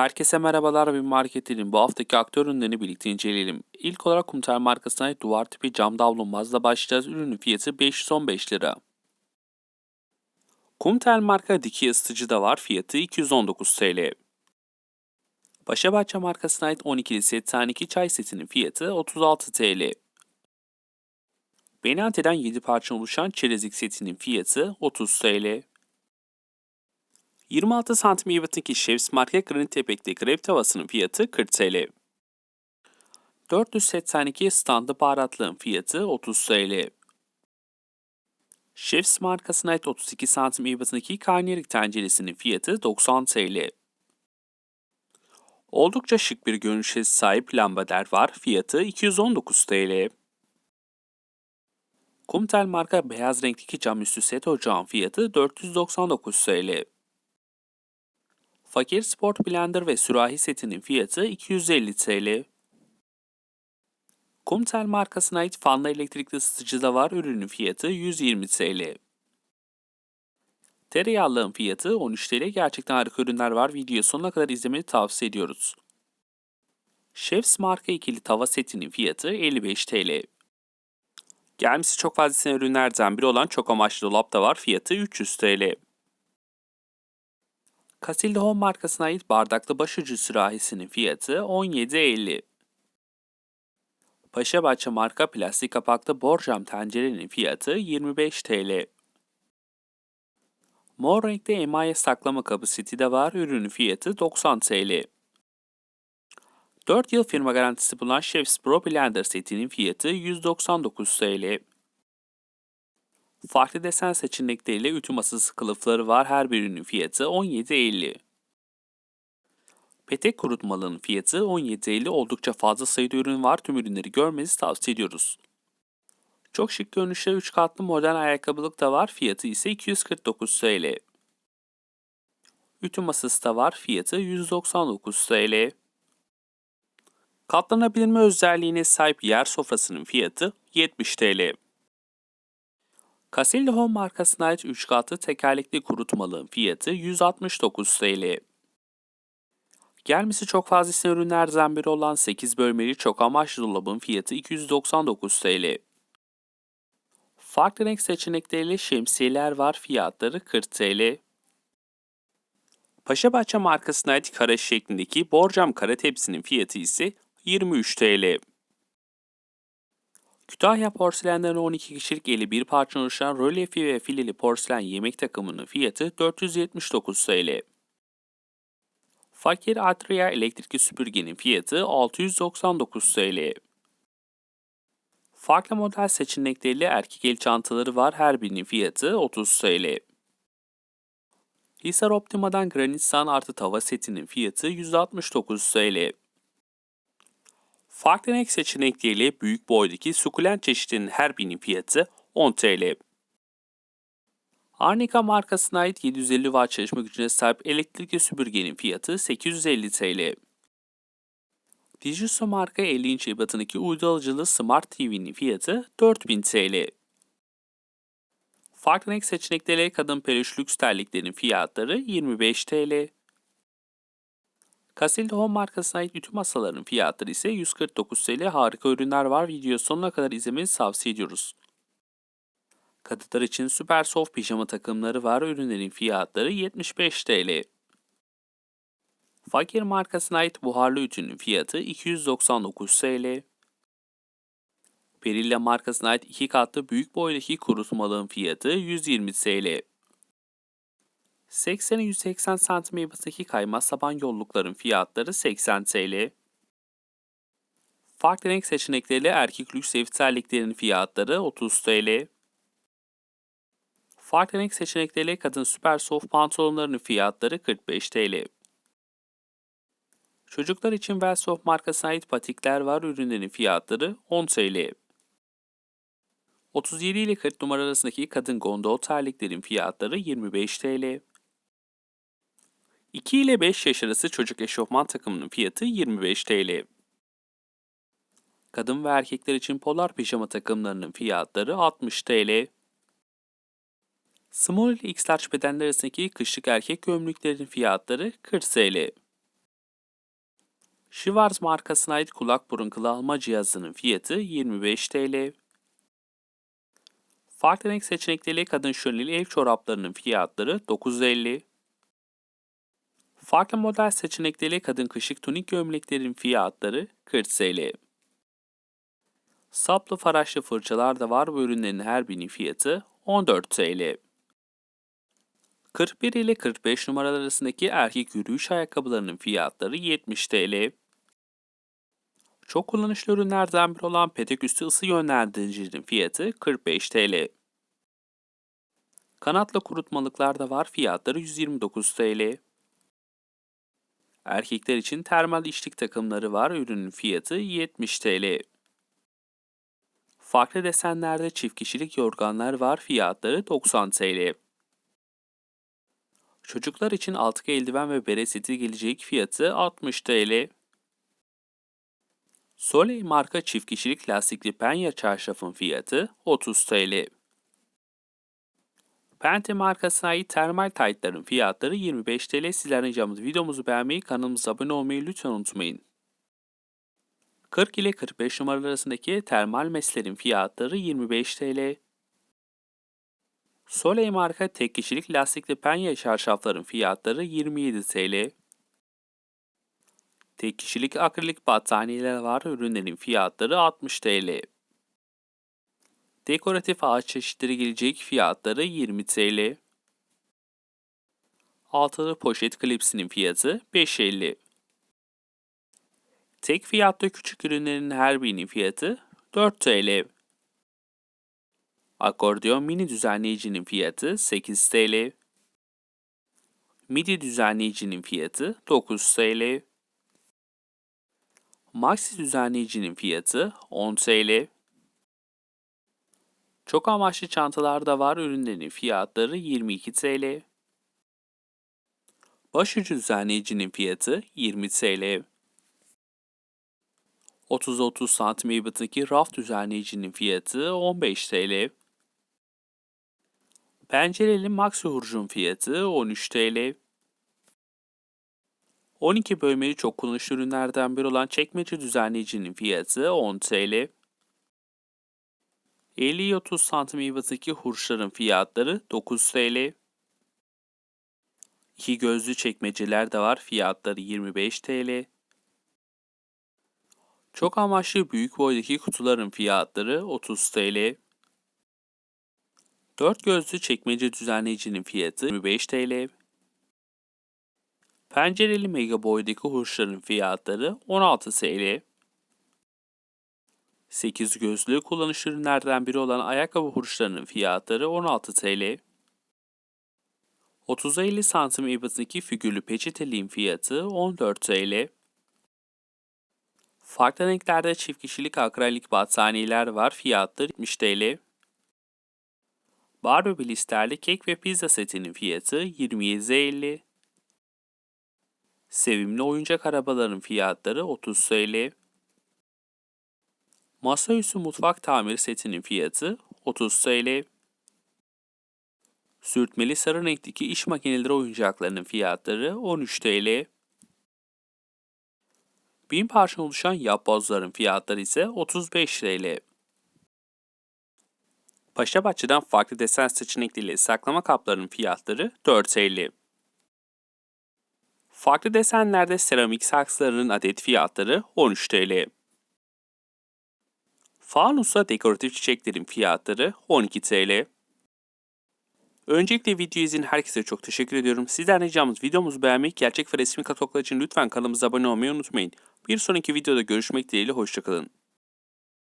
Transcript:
Herkese merhabalar bir marketin bu haftaki aktör ürünlerini birlikte inceleyelim. İlk olarak Kumtel markasına ait duvar tipi cam davlumbazla başlayacağız. Ürünün fiyatı 515 lira. Kumtel marka dikey ısıtıcı da var. Fiyatı 219 TL. Paşabahçe markasına ait 12'li set taneki çay setinin fiyatı 36 TL. Benante'den 7 parça oluşan çerezlik setinin fiyatı 30 TL. 26 santim ebatındaki Chefs marka granit epekli krep tavasının fiyatı 40 TL. 400 set taneki standı baharatlığın fiyatı 30 TL. Chefs markasına ait 32 santim ebatındaki karnıyarık tenceresinin fiyatı 90 TL. Oldukça şık bir görünüşe sahip lambader var. Fiyatı 219 TL. Kumtel marka beyaz renkteki cam üstü set ocağın fiyatı 499 TL. Fakir Sport Blender ve sürahi setinin fiyatı 250 TL. Kumtel markasına ait fanlı elektrikli ısıtıcı da var. Ürünün fiyatı 120 TL. Tereyağlığın fiyatı 13 TL. Gerçekten harika ürünler var. Videoyu sonuna kadar izlemeni tavsiye ediyoruz. Chefs marka ikili tava setinin fiyatı 55 TL. Gelmesi çok fazla ürünlerden biri olan çok amaçlı dolap da var. Fiyatı 300 TL. Casilda Home markasına ait bardaklı başucu sürahisinin fiyatı 17.50. Paşabahçe marka plastik kapaklı borcam tencerenin fiyatı 25 TL. Mor renkli emaye saklama kabı seti de var. Ürünün fiyatı 90 TL. 4 yıl firma garantisi bulunan Chef's Pro Blender setinin fiyatı 199 TL. Farklı desen seçenekleriyle ütü masası kılıfları var. Her birinin fiyatı 17.50. Petek kurutmalının fiyatı 17.50. Oldukça fazla sayıda ürün var. Tüm ürünleri görmenizi tavsiye ediyoruz. Çok şık görünüşte 3 katlı modern ayakkabılık da var. Fiyatı ise 249 TL. Ütü masası da var. Fiyatı 199 TL. Katlanabilme özelliğine sahip yer sofrasının fiyatı 70 TL. Casilda Home markasına ait 3 katlı tekerlekli kurutmalığın fiyatı 169 TL. Gelmesi çok fazla istenen ürünlerden biri olan 8 bölmeli çok amaçlı dolabın fiyatı 299 TL. Farklı renk seçenekleriyle şemsiyeler var fiyatları 40 TL. Paşabahçe markasına ait kare şeklindeki borcam kare tepsinin fiyatı ise 23 TL. Kütahya porselenden 12 kişilik 51 parça oluşan rölyefi ve fileli porselen yemek takımının fiyatı 479 TL. Fakir Atria elektrikli süpürgenin fiyatı 699 TL. Farklı model seçenekleriyle erkek el çantaları var. Her birinin fiyatı 30 TL. Hisar Optima'dan Granit Sun artı tava setinin fiyatı 169 TL. Farklı renk seçenekleriyle büyük boydaki sukulent çeşidinin her birinin fiyatı 10 TL. Arnica markasına ait 750 watt çalışma gücüne sahip elektrikli süpürgenin fiyatı 850 TL. Digiso marka 50 inç ebatındaki uydu Smart TV'nin fiyatı 4000 TL. Farklı renk seçenekleriyle kadın peluş lüks terliklerin fiyatları 25 TL. Casilda Home markasına ait ütü masalarının fiyatları ise 149 TL. Harika ürünler var. Video sonuna kadar izlemenizi tavsiye ediyoruz. Kadınlar için süper soft pijama takımları var. Ürünlerin fiyatları 75 TL. Fakir markasına ait buharlı ütünün fiyatı 299 TL. Perilla markasına ait iki katlı büyük boydaki kurutmalığın fiyatı 120 TL. 80-180 cm ebatındaki kayma saban yollukların fiyatları 80 TL. Farklı renk seçenekleriyle erkek lüks ev fiyatları 30 TL. Farklı renk seçenekleriyle kadın süper soft pantolonlarının fiyatları 45 TL. Çocuklar için Velsoft markasına ait patikler var. Ürünlerin fiyatları 10 TL. 37 ile 40 numara arasındaki kadın gondol terliklerin fiyatları 25 TL. 2 ile 5 yaş arası çocuk eşofman takımının fiyatı 25 TL. Kadın ve erkekler için polar pijama takımlarının fiyatları 60 TL. Small ile X large bedenler arasındaki kışlık erkek gömleklerin fiyatları 40 TL. Schwarz markasına ait kulak burun kılı alma cihazının fiyatı 25 TL. Farklı renk seçenekleriyle kadın şöleli ev çoraplarının fiyatları 9.50. Farklı model seçenekleriyle kadın kışık tunik gömleklerin fiyatları 40 TL. Saplı faraşlı fırçalar da var bu ürünlerin her birinin fiyatı 14 TL. 41 ile 45 numaralar arasındaki erkek yürüyüş ayakkabılarının fiyatları 70 TL. Çok kullanışlı ürünlerden biri olan petek üstü ısı yönlendiricinin fiyatı 45 TL. Kanatlı kurutmalıklar da var fiyatları 129 TL. Erkekler için termal içlik takımları var ürünün fiyatı 70 TL. Farklı desenlerde çift kişilik yorganlar var fiyatları 90 TL. Çocuklar için altık eldiven ve bere seti gelecek fiyatı 60 TL. Soleil marka çift kişilik lastikli penye çarşafın fiyatı 30 TL. Pente markasına ait termal taytların fiyatları 25 TL. Sizlerden ricamız videomuzu beğenmeyi, kanalımıza abone olmayı lütfen unutmayın. 40 ile 45 numaralar arasındaki termal meslerin fiyatları 25 TL. Soleil marka tek kişilik lastikli penye çarşafların fiyatları 27 TL. Tek kişilik akrilik battaniyeler var. Ürünlerin fiyatları 60 TL. Dekoratif ağaç çeşitleri gelecek fiyatları 20 TL. Altılı poşet klipsinin fiyatı 5.50. Tek fiyatlı küçük ürünlerin her birinin fiyatı 4 TL. Akordeon mini düzenleyicinin fiyatı 8 TL. MIDI düzenleyicinin fiyatı 9 TL. Maxi düzenleyicinin fiyatı 10 TL. Çok amaçlı çantalar da var ürünlerin fiyatları 22 TL. Başucu düzenleyicinin fiyatı 20 TL. 30-30 santim ebatındaki raf düzenleyicinin fiyatı 15 TL. Pencereli maxi hurcun fiyatı 13 TL. 12 bölmeli çok kullanışlı ürünlerden biri olan çekmece düzenleyicinin fiyatı 10 TL. 50-30 santim ebatındaki hurçların fiyatları 9 TL. İki gözlü çekmeceler de var. Fiyatları 25 TL. Çok amaçlı büyük boydaki kutuların fiyatları 30 TL. 4 gözlü çekmece düzenleyicinin fiyatı 25 TL. Pencereli mega boydaki hurçların fiyatları 16 TL. 8 gözlü kullanışlı ürünlerden biri olan ayakkabı hurçlarının fiyatları 16 TL. 30'a 50 santim ebatındaki figürlü peçeteliğin fiyatı 14 TL. Farklı renklerde çift kişilik akrilik battaniyeler var. Fiyatları 70 TL. Barbie blisterli kek ve pizza setinin fiyatı 27.50. Sevimli oyuncak arabaların fiyatları 30 TL. Masaüstü mutfak tamir setinin fiyatı 30 TL. Sürtmeli sarı renkteki iş makineleri oyuncaklarının fiyatları 13 TL. Bin parça oluşan yapbozların fiyatları ise 35 TL. Paşa Bahçe'den farklı desen seçenekleriyle saklama kaplarının fiyatları 4 TL. Farklı desenlerde seramik saksılarının adet fiyatları 13 TL. Fanusa dekoratif çiçeklerin fiyatları 12 TL. Öncelikle video izleyen herkese çok teşekkür ediyorum. Sizden ricamız videomuzu beğenmek, gerçek ve resmi kataloglar için lütfen kanalımıza abone olmayı unutmayın. Bir sonraki videoda görüşmek dileğiyle hoşçakalın.